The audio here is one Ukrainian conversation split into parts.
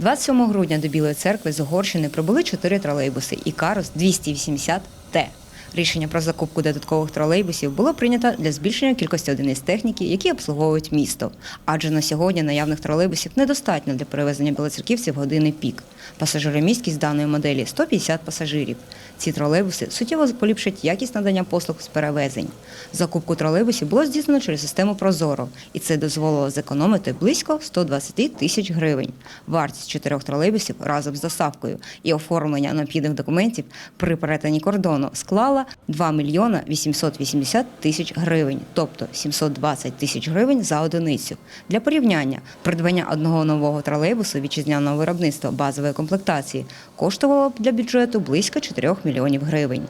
27 грудня до Білої церкви з Угорщини прибули чотири тролейбуси і карус 280Т. Рішення про закупку додаткових тролейбусів було прийнято для збільшення кількості одиниць техніки, які обслуговують місто. Адже на сьогодні наявних тролейбусів недостатньо для перевезення білоцерківців години пік. Пасажиромісткість даної моделі 150 пасажирів. Ці тролейбуси суттєво поліпшать якість надання послуг з перевезень. Закупку тролейбусів було здійснено через систему Прозоро, і це дозволило зекономити близько 120 тисяч гривень. Вартість чотирьох тролейбусів разом з доставкою і оформлення необхідних документів при перетині кордону склала 2 мільйона 880 тисяч гривень, тобто 720 тисяч гривень за одиницю. Для порівняння, придбання одного нового тролейбусу вітчизняного виробництва базової комплектації коштувало б для бюджету близько 4 мільйонів гривень.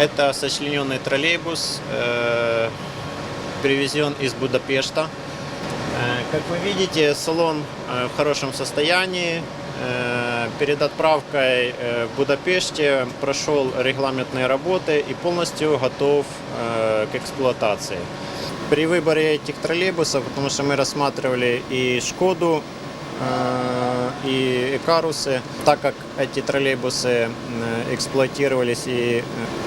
Это сочлененный троллейбус, э, привезен из Будапешта. Э, Как вы видите, салон э, в хорошем состоянии. Перед отправкой э, в Будапеште прошел регламентные работы и полностью готов э, к эксплуатации. При выборе этих троллейбусов, потому что мы рассматривали и Шкоду, э, и Экарусы, так как эти троллейбусы эксплуатировались и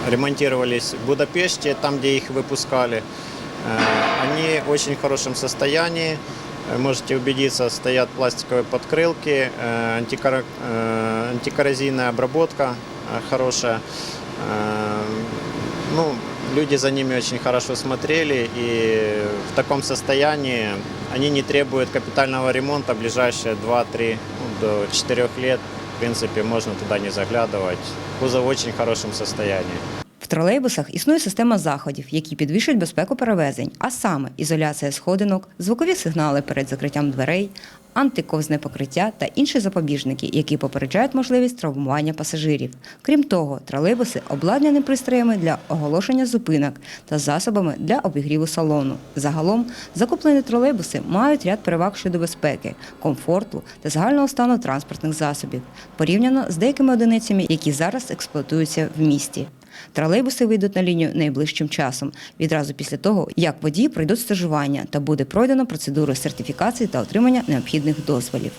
ремонтировались в Будапеште, там, где их выпускали, они в очень хорошем состоянии. Э, Можете убедиться, стоят пластиковые подкрылки, э, антикор- э, антикоррозийная обработка хорошая. Ну, люди за ними очень хорошо смотрели, и в таком состоянии они не требуют капитального ремонта ближайшие 2-3 ну, до 4 лет. В принципе, можно туда не заглядывать. Кузов в очень хорошем состоянии. В тролейбусах існує система заходів, які підвищують безпеку перевезень, а саме ізоляція сходинок, звукові сигнали перед закриттям дверей, антиковзне покриття та інші запобіжники, які попереджають можливість травмування пасажирів. Крім того, тролейбуси обладнані пристроями для оголошення зупинок та засобами для обігріву салону. Загалом закуплені тролейбуси мають ряд переваг щодо безпеки, комфорту та загального стану транспортних засобів, порівняно з деякими одиницями, які зараз експлуатуються в місті. Тролейбуси вийдуть на лінію найближчим часом, відразу після того, як водії пройдуть стажування та буде пройдено процедуру сертифікації та отримання необхідних дозволів.